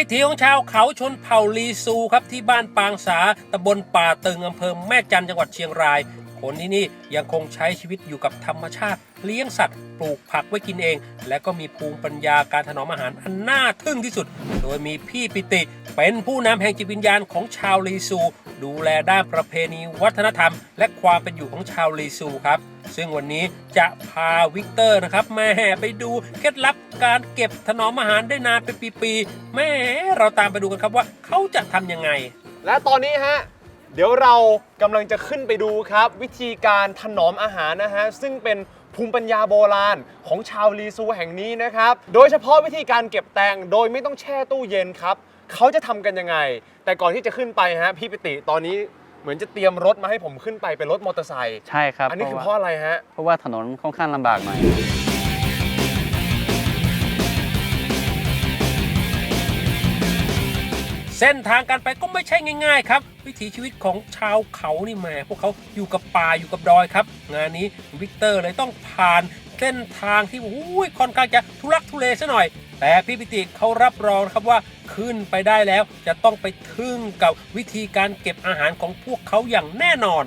วิถีของชาวเขาชนเผ่าลีซูครับที่บ้านปางสาตำบลป่าตึงอำเภอแม่จันจังหวัดเชียงราย คนที่นี่ยังคงใช้ชีวิตอยู่กับธรรมชาติ เลี้ยงสัตว์ ปลูกผักไว้กินเอง และก็มีภูมิปัญญาการถนอมอาหารอันน่าทึ่งที่สุด โดยมีพี่ปิติ เป็นผู้นำแห่งจิตวิญญาณของชาวลีซู ดูแลด้านประเพณีวัฒนธรรม และความเป็นอยู่ของชาวลีซูครับ ซึ่งวันนี้จะพาวิกเตอร์นะครับแม่ไปดูเคล็ดลับการเก็บถนอมอาหารได้นานเป็นปีๆแม่เราตามไปดูกันครับว่าเขาจะทำยังไง และตอนนี้ฮะ เดี๋ยวเรากำลังจะขึ้นไปดูครับ วิธีการถนอมอาหารนะฮะ ซึ่งเป็นภูมิปัญญาโบราณของชาวลีซูแห่งนี้นะครับ โดยเฉพาะวิธีการเก็บแตงโดยไม่ต้องแช่ตู้เย็นครับ เขาจะทำกันยังไง แต่ก่อนที่จะขึ้นไปฮะพี่ปิติตอนนี้ เหมือนจะเตรียมรถมาให้ผมขึ้นไปเป็นรถมอเตอร์ไซค์ใช่ครับอันนี้คือเพเพราะราะว่าอะไรฮะ เพราะว่าถนนค่อนข้างลำบากหน่อยเส้นทางการไปก็ไม่ใช่ง่าย ๆ ครับ วิถีชีวิตของชาวเขานี่แหมพวกเขาอยู่กับป่าอยู่กับดอยครับ งานนี้วิกเตอร์เลยต้องผ่านเส้นทางที่อุ้ยค่อนข้างจะทุลักทุเลซะหน่อย แต่พี่ปิติเขารับรองนะครับว่า ขึ้นไปได้แล้ว จะต้องไปทึ่งกับวิธีการเก็บอาหารของพวกเขาอย่างแน่นอน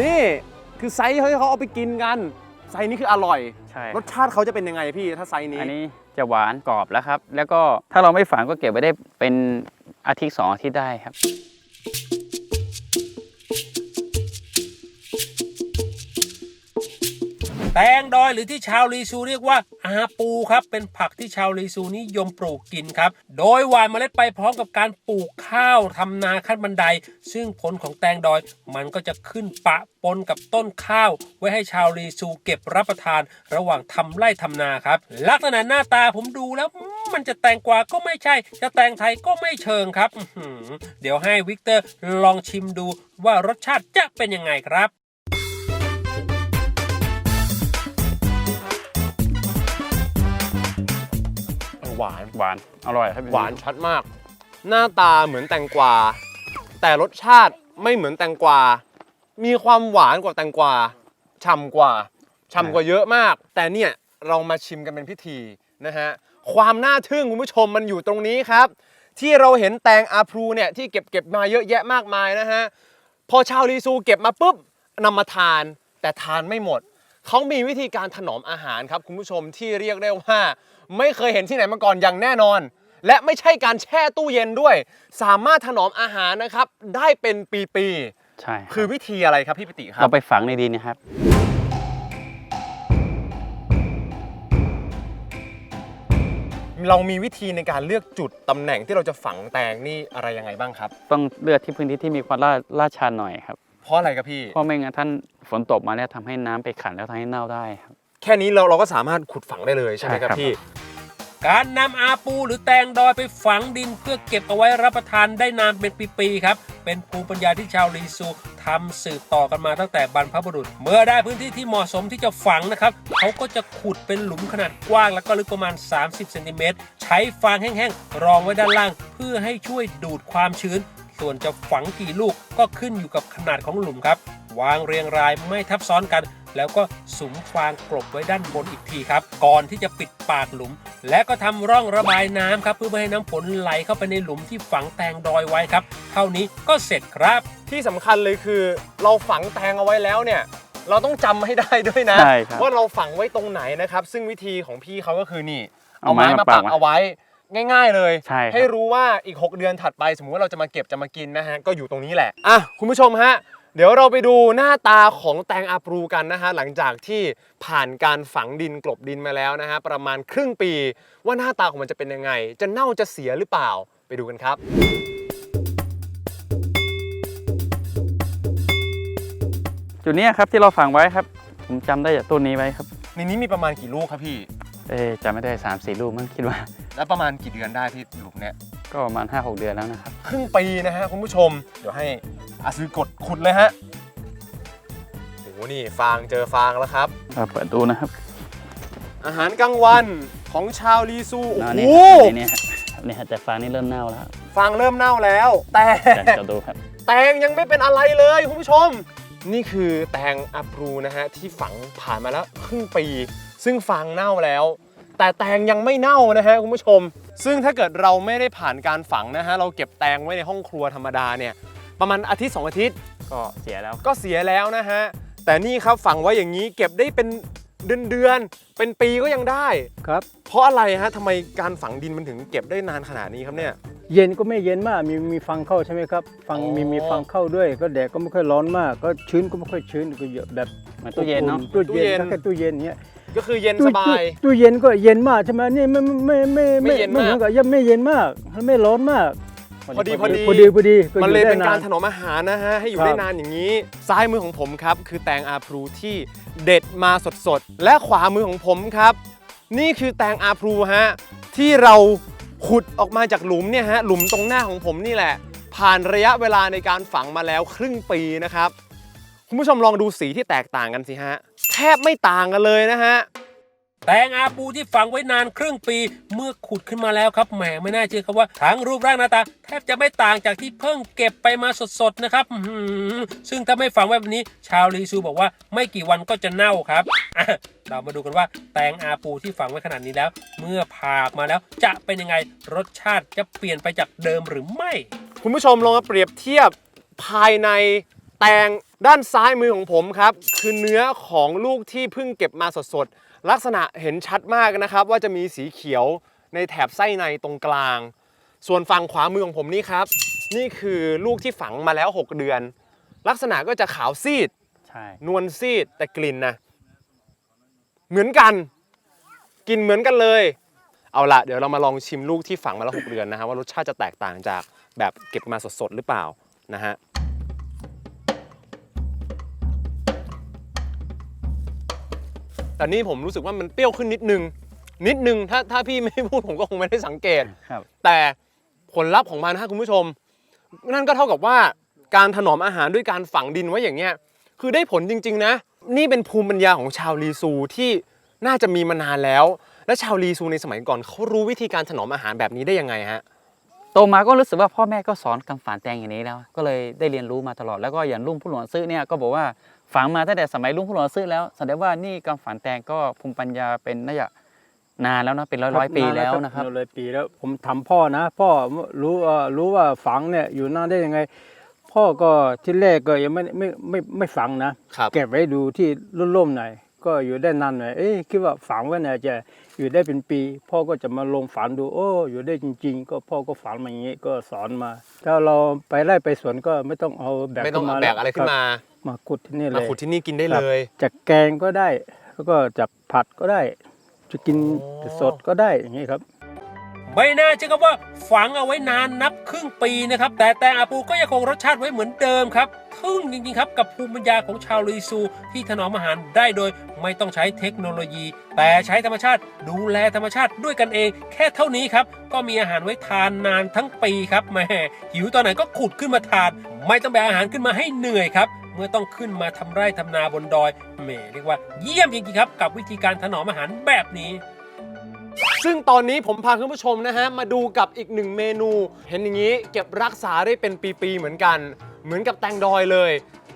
นี่คือไซส์ที่เขาเอาไปกินกัน ไซส์นี้คืออร่อย ใช่ รสชาติเขาจะเป็นยังไงพี่ถ้าไซส์นี้ อันนี้ จะหวานกรอบแล้วครับ แล้วก็ถ้าเราไม่ฝังก็เก็บไว้ได้เป็นอาทิตย์สองอาทิตย์ได้ครับ แตงดอยหรือที่ชาวลีซูเรียกว่าอาปูครับเป็นผักที่ชาวลีซูนิยมปลูกกินครับ โดยหว่านเมล็ดไปพร้อมกับการปลูกข้าวทำนาขั้นบันได ซึ่งผลของแตงดอยมันก็จะขึ้นปะปนกับต้นข้าว ไว้ให้ชาวลีซูเก็บรับประทาน ระหว่างทำไร่ทำนาครับ ลักษณะหน้าตาผมดูแล้วมันจะแตงกวาก็ไม่ใช่ จะแตงไทยก็ไม่เชิงครับเดี๋ยวให้วิกเตอร์ลองชิมดูว่ารสชาติจะเป็นยังไงครับ หวาน หวานอร่อยครับหวานชัดมาก หน้าตาเหมือนแตงกวา แต่รสชาติไม่เหมือนแตงกวา มีความหวานกว่าแตงกวาฉ่ำกว่าฉ่ำกว่าเยอะมาก แต่เนี่ยเรามาชิมกันเป็นพิธีนะฮะความน่าทึ่งคุณผู้ชมมันอยู่ตรงนี้ครับ ที่เราเห็นแตงอาพลูเนี่ยที่เก็บเก็บมาเยอะแยะมากมายนะฮะพอชาวลีซูเก็บมาปุ๊บนำมาทาน แต่ทานไม่หมด เขามีวิธีการถนอมอาหารครับคุณผู้ชมที่เรียกได้ว่า ไม่เคยเห็นที่ไหนมาก่อนอย่างแน่นอน และไม่ใช่การแช่ตู้เย็นด้วย สามารถถนอมอาหารนะครับ ได้เป็นปีใช่ๆ คือวิธีอะไรครับพี่ปิติครัเราบ ไปฝังในดินนะครับ เรามีวิธีในการเลือกจุดตำแหน่งที่เราจะฝังแตงนี่อะไรยังไงบ้างครับ ต้องเลือกที่พื้นที่ที่มีความลาดลาดชันหน่อยครับ เพราะอะไรครับพี่ เพราะไม่งั้นท่านฝนตกมาแล้วทำให้น้ำไปขังแล้วทำให้เน่าได้ครับ แค่นี้เราเราก็สามารถขุดฝังได้เลยใช่ไหมครับใช่ครับ พี่ การนำอาปูหรือแตงดอยไปฝังดินเพื่อเก็บเอาไว้รับประทานได้นานเป็นปีๆครับ เป็นภูมิปัญญาที่ชาวลีซูทำสืบต่อกันมาตั้งแต่บรรพบุรุษ เมื่อได้พื้นที่ที่เหมาะสมที่จะฝังนะครับ เขาก็จะขุดเป็นหลุมขนาดกว้าง แล้วก็ลึกประมาณ 30เซนติเมตรใช้ฟางแห้งๆ รองไว้ด้านล่าง เพื่อให้ช่วยดูดความชื้น ส่วนจะฝังกี่ลูกก็ขึ้นอยู่กับขนาดของหลุมครับ วางเรียงรายไม่ทับซ้อนกัน แล้วก็สุมฟางกลบไว้ด้านบนอีกทีครับ ก่อนที่จะปิดปากหลุม และก็ทำร่องระบายน้ำครับ เพื่อไม่ให้น้ำฝนไหลเข้าไปในหลุมที่ฝังแตงดอยไว้ครับ เท่านี้ก็เสร็จครับ ที่สำคัญเลยคือ เราฝังแตงเอาไว้แล้วเนี่ยเราต้องจำให้ได้ด้วยนะใช่ครับว่าเราฝังไว้ตรงไหนนะครับ ซึ่งวิธีของพี่เขาก็คือนี่ เอาเอาไม้ไม้มามาปัปักกเอาไว้ ง่าย ๆ เลย ใช่ครับ ให้รู้ว่าอีก 6 เดือนถัดไป สมมติว่าเราจะมาเก็บจะมากินนะฮะ ก็อยู่ตรงนี้แหละ อะ คุณผู้ชมฮะ เดี๋ยวเราไปดูหน้าตาของแตงอาปรูกันนะฮะ หลังจากที่ผ่านการฝังดินกลบดินมาแล้วนะฮะ ประมาณครึ่งปี ว่าหน้าตาของมันจะเป็นยังไง จะเน่าจะเสียหรือเปล่าไปดูกันครับ จุดเนี้ยครับที่เราฝังไว้ครับ ผมจำได้จากต้นนี้ไว้ครับในนี้มีประมาณกี่ลูกครับพี่ เอ๊ะจำไม่ได้3ามสี่ลูกมั้งคิดว่า แล้วประมาณกี่เดือนได้พี่ลูกเนี้ยก็ประมาณ 5-6 เดือนแล้วนะครับ ครึ่งปีนะฮะคุณผู้ชม เดี๋ยวให้อาซื้อกดขุดเลยฮะโอ้โหนี่ฟางเจอฟางแล้วครับเราเปิดดูนะครับอาหารกลางวันของชาวลีซูโอ้อันโหนี้ครับในนี้ครับนี่ฮะแต่ฟางนี่เริ่มเน่าแล้วฟางเริ่มเน่าแล้ว แต่จะจะดูครับ แตงยังไม่เป็นอะไรเลยคุณผู้ชม นี่คือแตงอัปรูนะฮะที่ฝังผ่านมาแล้วครึ่งปี ซึ่งฟางเน่าแล้ว แต่แตงยังไม่เน่านะฮะคุณผู้ชม ซึ่งถ้าเกิดเราไม่ได้ผ่านการฝังนะฮะเราเก็บแตงไว้ในห้องครัวธรรมดาเนี่ยประมาณอาทิตย์สองอาทิตย์ก็เสียแล้วก็เสียแล้วนะฮะแต่นี่ครับฝังไว้อย่างนี้เก็บได้เป็นเดือนเดือนๆเป็นปีก็ยังได้ ครับ เพราะอะไรฮะทำไมการฝังดินมันถึงเก็บได้นานขนาดนี้ครับเนี่ย เย็นก็ไม่เย็นมากมีมีฟังเข้าใช่ไหมครับฟังอ๋อ มีมีฟังเข้าด้วย ก็แดดก็ไม่ค่อยร้อนมาก ก็ชื้นก็ไม่ค่อยชื้นก็เยอะแบบเหมือนตู้เย็นเนาะตู้เย็นก็แค่ตู้เย็นเนี้ย ก็คือเย็นตู้สบายตู้ตู้เย็นก็เย็นมากใช่ไหมนี่ไม่ไม่ไม่ไม่เย็นมากเหมือนกับยังไม่เย็นมากไม่ร้อนมากพอดีพอดีพอดีพอดีก็มันอเลยได้เป็นการนถนอมอาหารนะฮะให้อยู่ครับได้นานอย่างนี้ ซ้ายมือของผมครับ คือแตงอาพลูที่เด็ดมาสดๆ และขวามือของผมครับ นี่คือแตงอาพลูฮะที่เราขุดออกมาจากหลุมเนี่ยฮะหลุมตรงหน้าของผมนี่แหละ ผ่านระยะเวลาในการฝังมาแล้วครึ่งปีนะครับ คุณผู้ชมลองดูสีที่แตกต่างกันสิฮะ แทบไม่ต่างกันเลยนะฮะแตงอาปูที่ฝังไว้นานครึ่งปี เมื่อขุดขึ้นมาแล้วครับแหมไม่น่าเชื่อครับว่าทั้งรูปร่างหน้าตา แทบจะไม่ต่างจากที่เพิ่งเก็บไปมาสดๆนะครับอื้อหือซึ่งถ้าไม่ฝังไว้แบบนี้ ชาวลีซูบอกว่าไม่กี่วันก็จะเน่าครับอะเรามาดูกันว่าแตงอาปูที่ฝังไว้ขนาดนี้แล้ว เมื่อผ่าออกมาแล้วจะเป็นยังไงรสชาติจะเปลี่ยนไปจากเดิมหรือไม่ คุณผู้ชมลองมาเปรียบเทียบภายใน แตงด้านซ้ายมือของผมครับ คือเนื้อของลูกที่เพิ่งเก็บมาสดๆ ลักษณะเห็นชัดมากนะครับ ว่าจะมีสีเขียวในแถบไส้ในตรงกลาง ส่วนฝั่งขวามือของผมนี่ครับ นี่คือลูกที่ฝังมาแล้ว 6 เดือน ลักษณะก็จะขาวซีด ใช่ นวลซีดแต่กลิ่นนะเหมือนกันกลินเหมือนกันเลย เอาละเดี๋ยวเรามาลองชิมลูกที่ฝังมาแล้วหกเดือนนะฮะว่ารสชาติจะแตกต่างจากแบบเก็บมาสดๆหรือเปล่านะฮะ แต่นี่ผมรู้สึกว่ามันเปรี้ยวขึ้นนิดนึง นิดนึงถ้าถ้าพี่ไม่พูดผมก็คงไม่ได้สังเกต ครับ แต่ผลลัพธ์ของมันนะคุณผู้ชม นั่นก็เท่ากับว่าการถนอมอาหารด้วยการฝังดินไว้อย่างเงี้ยคือได้ผลจริง ๆ นะ นี่เป็นภูมิปัญญาของชาวลีซูที่น่าจะมีมานานแล้ว และชาวลีซูในสมัยก่อนเขารู้วิธีการถนอมอาหารแบบนี้ได้ยังไงฮะ โตมาก็รู้สึกว่าพ่อแม่ก็สอนกำฝานแตงอย่างนี้แล้ว ก็เลยได้เรียนรู้มาตลอดแล้วก็อย่างลุงผู้หลวงซื้อเนี่ยก็บอกว่า ฝังมาตั้งแต่สมัยลุงผู้หลวงซื้อแล้วแสดงว่านี่กำฝานแตงก็ภูมิปัญญาเป็นน่าจะนานแล้วนะเป็นร้อยร้อยๆปีแล้วนะครับร้อยปีแล้วผมถามพ่อนะ พ่อรู้เอ่อรู้ว่าฝังเนี่ยอยู่นานได้ยังไง พ่อก็ที่แรกก็ยังไม่ไม่ไม่ไม่ฝังนะครับเก็บไว้ดูที่ร่มๆหน่อยก็อยู่ได้นานหน่อย เอ้ยคิดว่าฝังไว้เนี่ยจะอยู่ได้เป็นปี พ่อก็จะมาลงฝันดู โอ้ อยู่ได้จริง ๆ ก็พ่อก็ฝันมาอย่างนี้ก็สอนมา ถ้าเราไปไร่ไปสวนก็ไม่ต้องเอาแบกไม่ต้องขึ้นเอามาแบกอะไรขึ้นมาครับ มาขุดที่นี่เลมายขุดที่นี่กินได้ครับเลยจะแกงก็ได้ แล้วก็จะผัดก็ได้ จะกินอ๋อ สดก็ได้อย่างนี้ครับ ไม่น่าเชื่อครับว่าฝังเอาไว้นานนับครึ่งปีนะครับ แต่แตงอาปูก็ยังคงรสชาติไว้เหมือนเดิมครับทึ่งจริงๆครับกับภูมิปัญญาของชาวลีซู ที่ถนอมอาหารได้โดยไม่ต้องใช้เทคโนโลยี แต่ใช้ธรรมชาติ ดูแลธรรมชาติด้วยกันเอง แค่เท่านี้ครับ ก็มีอาหารไว้ทานนานทั้งปีครับแหม่หิวตอนไหนก็ขุดขึ้นมาทาน ไม่ต้องแบกอาหารขึ้นมาให้เหนื่อยครับ เมื่อต้องขึ้นมาทำไร่ทำนาบนดอยแหมเรียกว่าเยี่ยมจริงๆครับ กับวิธีการถนอมอาหารแบบนี้ ซึ่งตอนนี้ผมพาคุณผู้ชมนะฮะ มาดูกับอีกหนึ่งเมนู เห็นอย่างนี้เก็บรักษาได้เป็นปีๆเหมือนกัน เหมือนกับแตงดอยเลย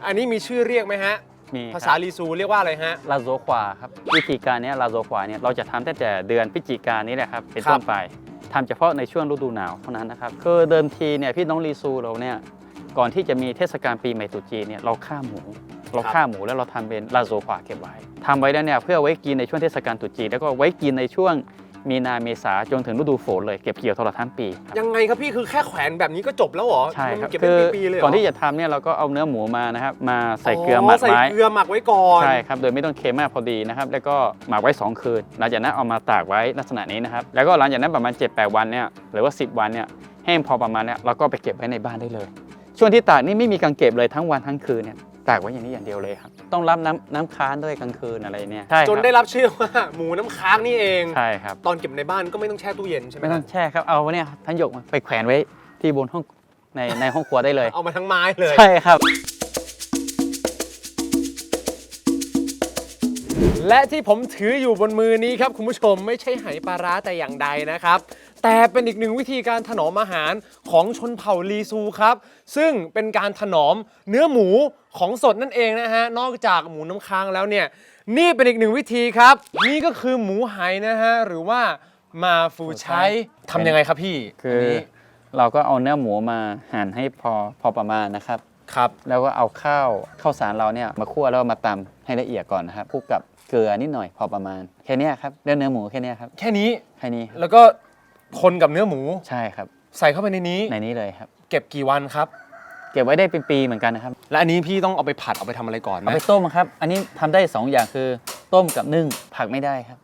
อันนี้มีชื่อเรียกไหมฮะมีภาษาลีซูเรียกว่าอะไรฮะ ลาโซควาครับ วิธีการเนี้ยลาโซควาเนี่ยเราจะทำตั้งแต่เดือนพฤศจิกายนนี้แหละครับเป็นครับต้นไปทำเฉพาะในช่วงฤดูหนาวเท่านั้นนะครับคือเดิมทีเนี่ยพี่น้องลีซูเราเนี่ย ก่อนที่จะมีเทศกาลปีใหม่ตรุษจีนเนี่ยเราฆ่าหมู เราฆ่าหมูแล้วเราทำเป็นลาโซควาเก็บไว้ทำไว้แล้วเนี่ยเพื่อไว้กินในช่วงเทศกาลตรุษจีนแล้วก็ไว้กินในช่วงมีนาเมษาจนถึงฤดูฝนเลยเก็บเกี่ยวตลอดทั้งปียังไงครับพี่คือแค่แขวนแบบนี้ก็จบแล้วเหรอใช่ครับมันเก็บคืเป็นอปีๆเลยเหรอก่อนที่จะทำเนี่ยเราก็เอาเนื้อหมูมานะครับมาใส่เกลือหมักใส่ไว้เกลือหมักไว้ก่อนใช่ครับโดยไม่ต้องเค็มมากพอดีนะครับแล้วก็หมักไว้ 2 คืน หลังจากนั้นเอามาตากไว้ลักษณะนี้นะครับแล้วก็หลังจากนั้นประมาณ7-8วันเนี่ยหรือว่า 10 วันเนี่ยแห้งพอประมาณเนี่ยเราก็ไปเก็บไว้ในบ้านได้เลย ช่วงที่ตากนี่ไม่มีการเก็บเลยทั้งวันทั้งคืนเนี่ยตากไว้อย่างนี้อย่างเดียวเลยครับ ต้องรับน้ำน้ำค้างด้วยกลางคืนอะไรเนี่ยใช่คจรันบได้รับชื่อว่าหมูน้ำค้างนี่เอง ใช่ครับ ตอนเก็บในบ้านก็ไม่ต้องแช่ตู้เย็นใช่ไหมไม่ต้องแช่ครับเอาเนี่ยท่านหยกมาไปแขวนไว้ที่บนห้องในในห้องครัวได้เลย เอามาทั้งไม้เลย ใช่ครับ และที่ผมถืออยู่บนมือนี้ครับคุณผู้ชมไม่ใช่ไหปลาร้าแต่อย่างใดนะครับ แต่เป็นอีกหนึ่งวิธีการถนอมอาหารของชนเผ่าลีซูครับ ซึ่งเป็นการถนอมเนื้อหมูของสดนั่นเองนะฮะนอกจากหมูน้ำค้างแล้วเนี่ยนี่เป็นอีกหนึ่งวิธีครับ นี่ก็คือหมูไหนะฮะหรือว่ามาฟูใช้ทำยังไงครับพี่คือนนี้เราก็เอาเนื้อหมูมาหั่นให้พอพอประมาณนะครับ ครับ แล้วก็เอาข้าวข้าวสารเราเนี่ยมาคั่วแล้วมาตำให้ละเอียดก่อนนะครับคลุกกับ เกลือนิดหน่อยพอประมาณแค่เนี้ยครับเรื่องเนื้อหมูแค่เนี้ยครับแค่นี้แค่นี้ครับแล้วก็คนกับเนื้อหมูใช่ครับ ใส่เข้าไปในนี้ ในนี้เลยครับ เก็บกี่วันครับ เก็บไว้ได้เป็นปีเหมือนกันนะครับ และอันนี้พี่ต้องเอาไปผัดเอาไปทำอะไรก่อนไหมเอาไปต้มครับ อันนี้ทำได้สองอย่างคือต้มกับนึ่งผักไม่ได้ครับ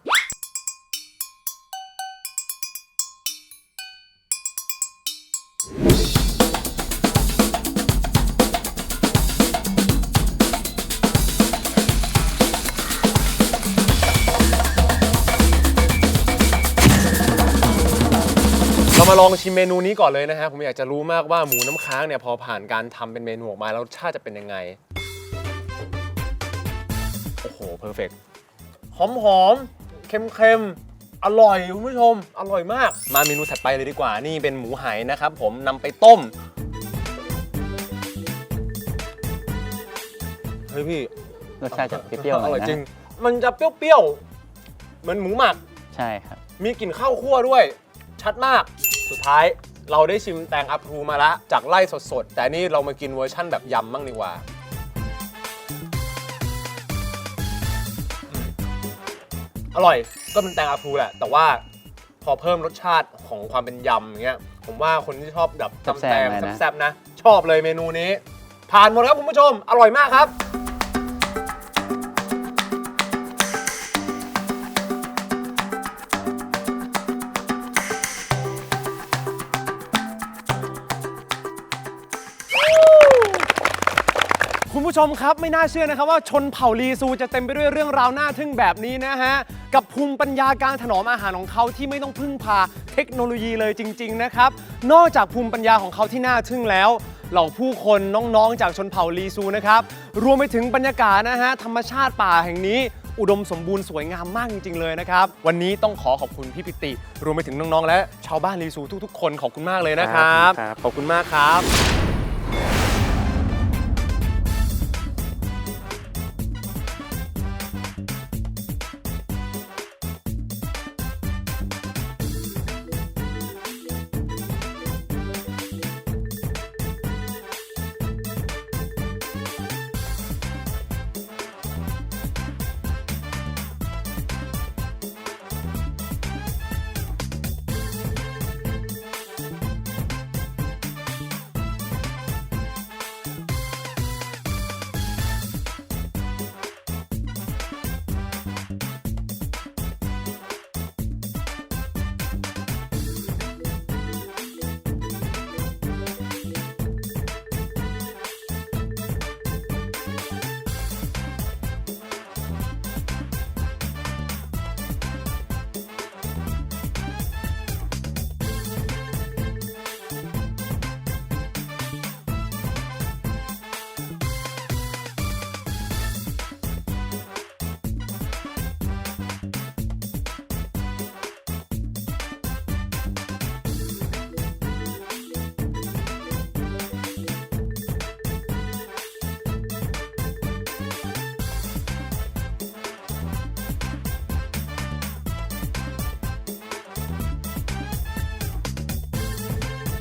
เรามาลองชิมเมนูนี้ก่อนเลยนะฮะ ผมอยากจะรู้มากว่าหมูน้ำค้างเนี่ยพอผ่านการทำเป็นเมนูออกมาแล้วรสชาติจะเป็นยังไง โอ้โห เพอร์เฟกหอมหอมๆเค็มเค็มๆอร่อยคุณผู้ชม อร่อยมาก มาเมนูถัดไปเลยดีกว่า นี่เป็นหมูไหนะครับ ผมนำไปต้ม เฮ้ยพี่ รสชาติจะเปรี้ยวๆหอน่ร่ออยยนะจริง มันจะเปรี้ยวๆ เหมือนหมูหมัก ใช่ครับ มีกลิ่นข้าวคั่วด้วย ชัดมาก สุดท้ายเราได้ชิมแตงอัพรูมาละจากไล่สดๆ แต่นี่เรามากินเวอร์ชั่นแบบยำบ้างดีกว่าอืมอร่อยก็เป็นแตงอัพรูแหละ แต่ว่าพอเพิ่มรสชาติของความเป็นยำอย่างเงี้ยผมว่าคนที่ชอบแบบตำแตงแซ่บๆหน่อยนะแซ่บๆนะ ชอบเลยเมนูนี้ ผ่านหมดครับคุณผู้ชม อร่อยมากครับ ผู้ชมครับไม่น่าเชื่อนะครับว่าชนเผ่าลีซูจะเต็มไปด้วยเรื่องราวน่าทึ่งแบบนี้นะฮะ กับภูมิปัญญาการถนอมอาหารของเขาที่ไม่ต้องพึ่งพาเทคโนโลยีเลยจริง ๆ นะครับ นอกจากภูมิปัญญาของเขาที่น่าทึ่งแล้ว เหล่าผู้คนน้องๆ จากชนเผ่าลีซูนะครับ รวมไปถึงบรรยากาศนะฮะธรรมชาติป่าแห่งนี้ อุดมสมบูรณ์สวยงามมากจริง ๆ เลยนะครับ วันนี้ต้องขอขอบคุณพี่ปิติ รวมไปถึงน้องๆ และชาวบ้านลีซูทุกๆ คนขอบคุณมากเลยนะครับครับขอบคุณมากครับ